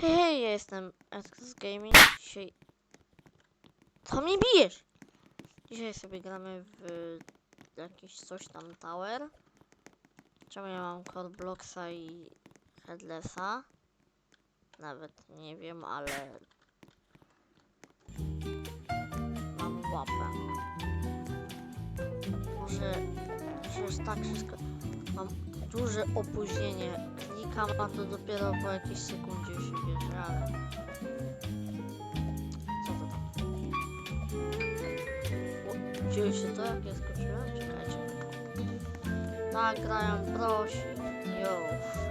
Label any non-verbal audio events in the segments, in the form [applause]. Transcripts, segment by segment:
Hej, ja jestem Xbox Gaming. Dzisiaj... Co mnie bijesz? Dzisiaj sobie gramy w jakiś coś tam tower. Czemu ja mam Core Blocksa i Headlessa? Nawet nie wiem, ale... Mam łapę. Może... Przecież tak wszystko... Mam duże opóźnienie. Klikam, a to dopiero po jakiejś sekundzie się bierze, ale... Co to tam? O, dzieje się to, jak ja skoczyłem? Czekajcie. Tak, grają prosi. Yo.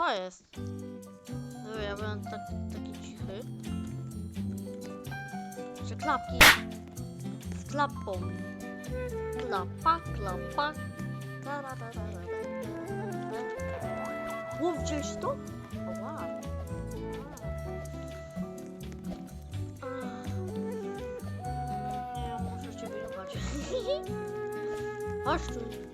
Co jest? No, ja byłem tak, taki cichy. Że klapki. Z klapą. Klapa, klapa. O, widziałeś to? O, wow. Nie, muszę cię wyjechać. [laughs] Chodź tu.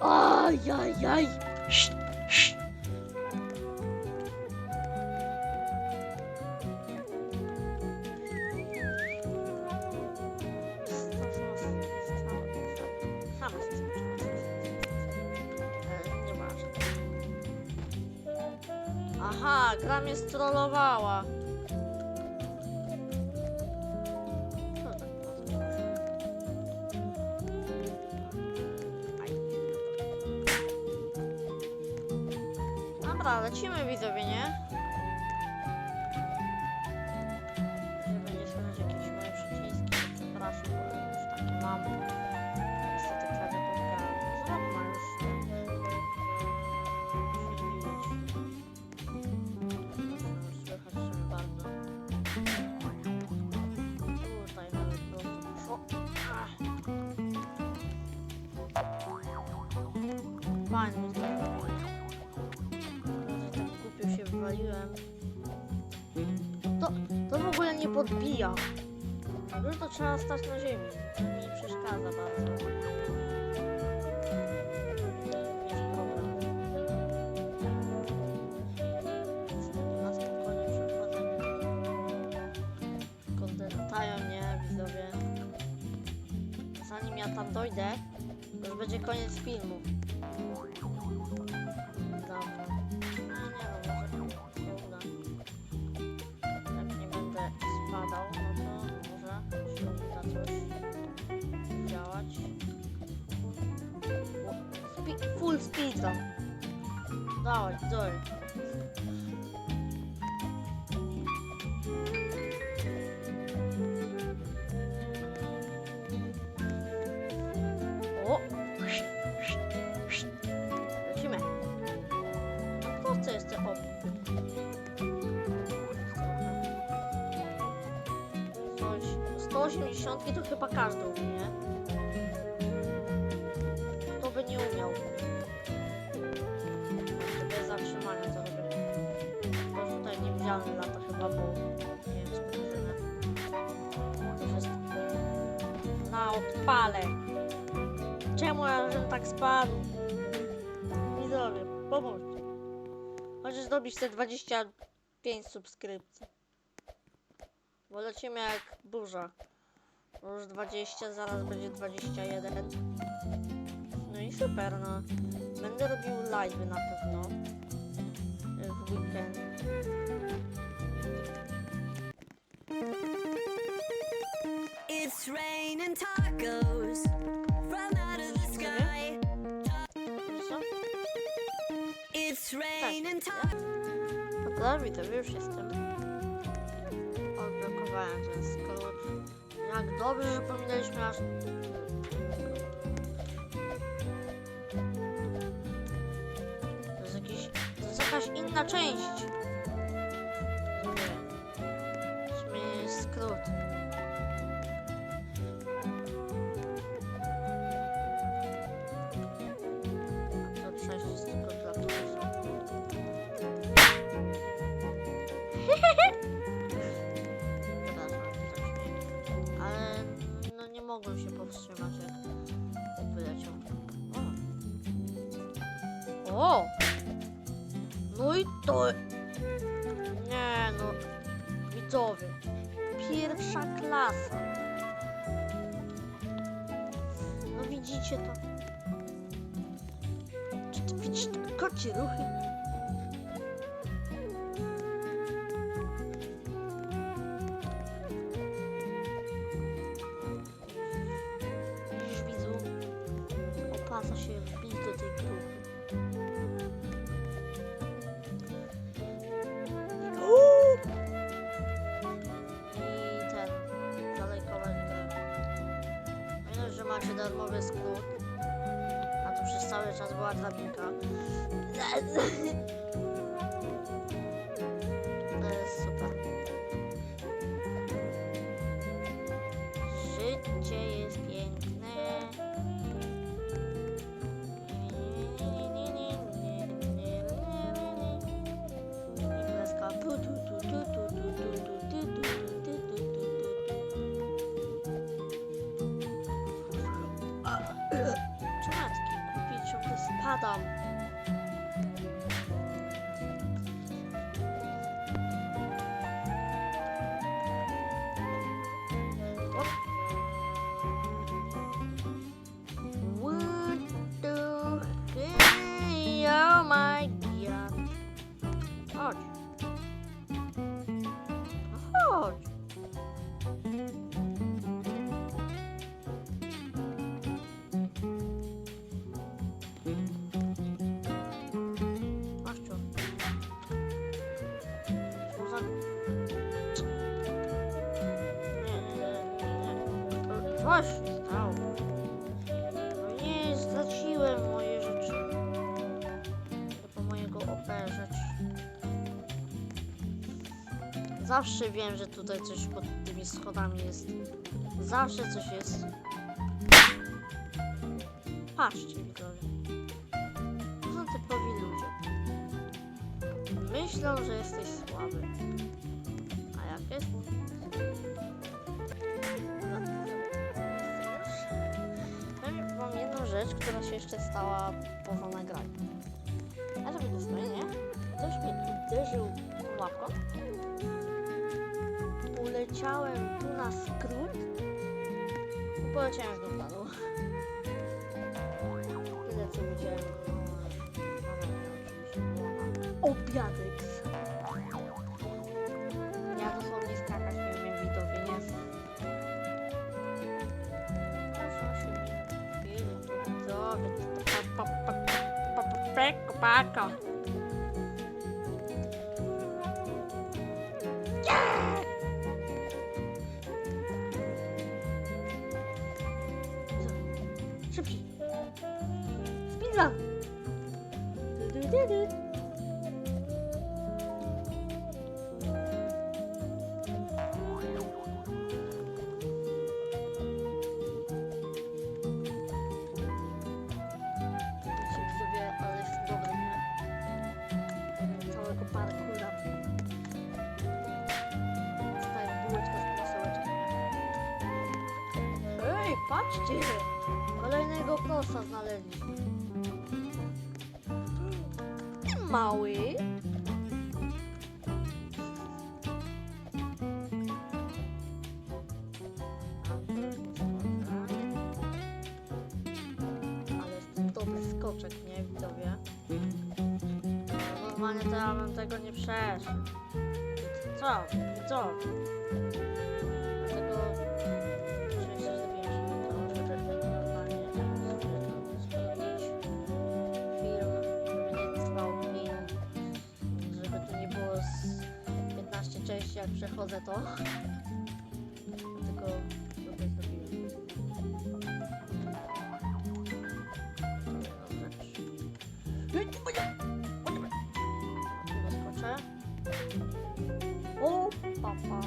Ajajaj. Szt, szt. Aha, gra mnie strollowała. Dobra, lecimy widzowie, nie? Jeżeli będzie słychać jakieś moje przyciski, przepraszam, bo już takie mam. Niestety klawiaturka zrobiona już. Słychać się bardzo. Tutaj nawet było to poszło. Ach. Fajnie podbija. Już to trzeba stać na ziemi. Mi przeszkadza bardzo. Zanim ja tam dojdę, już będzie koniec filmu. Speedrun. Dawaj, dawaj. O! Lecimy. A kto chce jeszcze o? Coś. 180 to chyba każdy nie? Chyba, bo nie wiem, spojrzymy. To jest na odpale. Czemu ja żem tak spadł? Widzowie, pomóżcie. Chociaż zrobić te 25 subskrypcji. Bo lecimy jak burza. Już 20, zaraz będzie 21. No i super, no. Będę robił live na pewno. W weekend. Dobra, widzę, już jestem. Odblokowałem ten skrót. Jak dobrze, że pominęliśmy aż... To jest jakiś... To jest jakaś inna część. O! No i to... Nie no, widzowie. Pierwsza klasa. No widzicie to? Czy widzisz te kocie ruchy? Darmowy skrót. A tu przez cały czas była drabinka. 화담. Nie. Coś się stało. No nie, straciłem moje rzeczy. Chyba mojego OP rzeczy. Zawsze wiem, że tutaj coś pod tymi schodami jest. Zawsze coś jest. Patrzcie, widzowie. Są typowi ludzie. Myślą, że jesteś słaby. A jak jest? Rzecz, która się jeszcze stała poza nagraniem. A żeby to nie? Ktoś mnie uderzył łapką. Uleciałem tu na skrót poleciałem na dół. Tyle co widziałem. Obiadek. back, up. Patrzcie! Kolejnego kosa znaleźliśmy. Ty mały. Skoczek, nie widzowie? No Normalnie to ja bym tego nie przeszedł. Co? Co? Dlatego przechodzę to. Tylko tutaj zrobiłem. O, papa.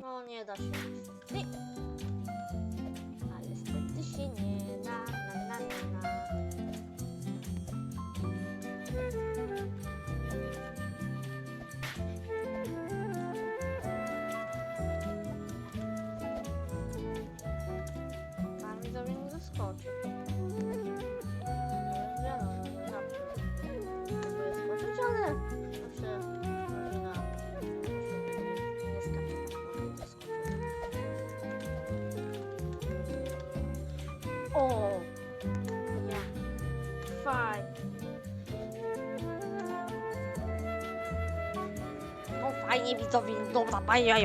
No nie da się. O! Ja. Fajnie. No fajnie widzowie, dobra, bajają.